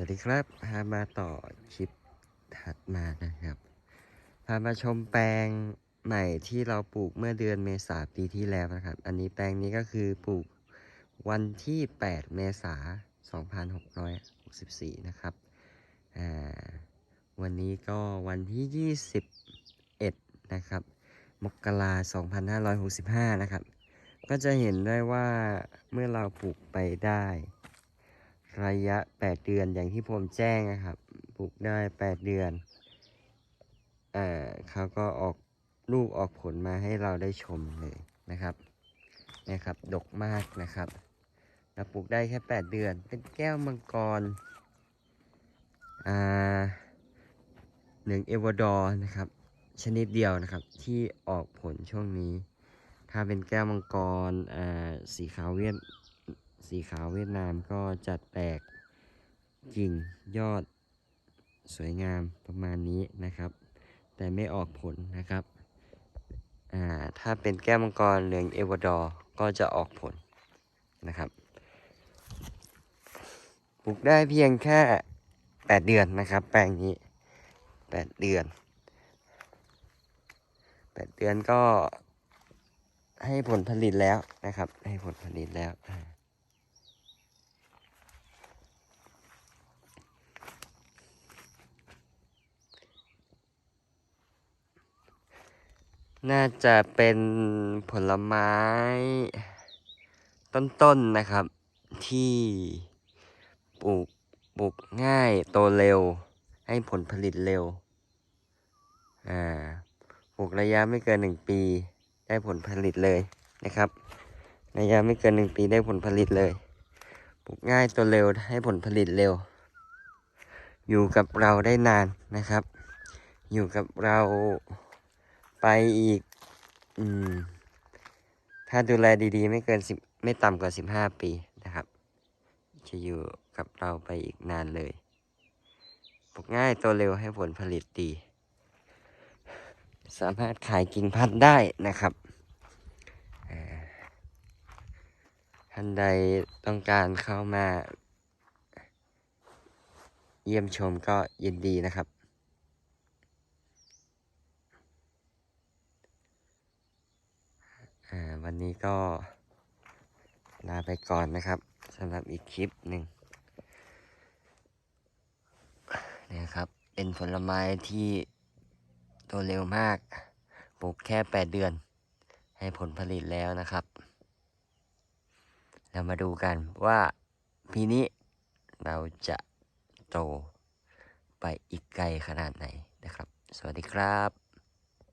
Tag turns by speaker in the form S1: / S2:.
S1: วัสดีครับ พามาต่อคลิปถัดมานะครับ พามาชมแปลงใหม่ที่เราปลูกเมื่อเดือนเมษาปีที่แล้วนะครับ อันนี้แปลงนี้ก็คือปลูกวันที่ 8 เมษา 2664 นะครับวันนี้ก็วันที่ 21 นะครับ มกรา2565 นะครับ ก็จะเห็นได้ว่าเมื่อเราปลูกไปได้ ระยะ 8 เดือนอย่างที่ผมแจ้งนะครับปลูกได้ 8 เดือนเอ่อเขาก็ออกลูกออกผลมาให้เราได้ชมเลยนะครับนะครับดกมากนะครับเราปลูกได้แค่ 8 เดือน เป็นแก้วมังกรอ่าเหลืองเอวดอร์นะครับ ชนิดเดียวนะครับที่ออกผลช่วงนี้ ถ้าเป็นแก้วมังกรอ่าสีขาวเวียด สีขาวเวียดนามก็จะแตกกิ่งยอดสวยงามประมาณนี้นะครับ แต่ไม่ออกผลนะครับถ้าเป็นแก้วมังกรเหลืองเอวดอร์ก็จะออกผลนะครับปลูกได้เพียงแค่ 8 เดือนนะครับ แปลงนี้ 8 เดือน 8 เดือนก็ให้ผลผลิตแล้วนะครับ ให้ผลผลิตแล้ว น่าจะเป็นผลไม้ ต้นๆนะครับ ที่ปลูกปลูกง่ายโตเร็ว ให้ผลผลิตเร็ว อ่าปลูกระยะไม่เกินหนึ่งปี ได้ผลผลิตเลยนะครับ ระยะไม่เกินหนึ่งปีได้ผลผลิตเลยปลูกง่ายโตเร็วให้ผลผลิตเร็ว อยู่กับเราได้นานนะครับ อยู่กับเรา ไปอีก อืม ถ้าดูแลดีๆ ไม่เกินสิบไม่ต่ำกว่าสิบห้าปีนะครับ จะอยู่กับเราไปอีกนานเลยปลูกง่ายโตเร็วให้ผลผลิตดี สามารถขายกิ่งพันธุ์ได้นะครับท่านใดต้องการเข้ามา เยี่ยมชมก็ยินดีนะครับ อ่าวันนี้ก็ลาไปก่อนนะครับสำหรับอีกคลิปหนึ่งเนี่ยครับ เป็นผลไม้ที่โตเร็วมากปลูกแค่ 8 เดือน ให้ผลผลิตแล้วนะครับ เรามาดูกันว่าปีนี้เราจะโตไปอีกไกลขนาดไหนนะครับ สวัสดีครับ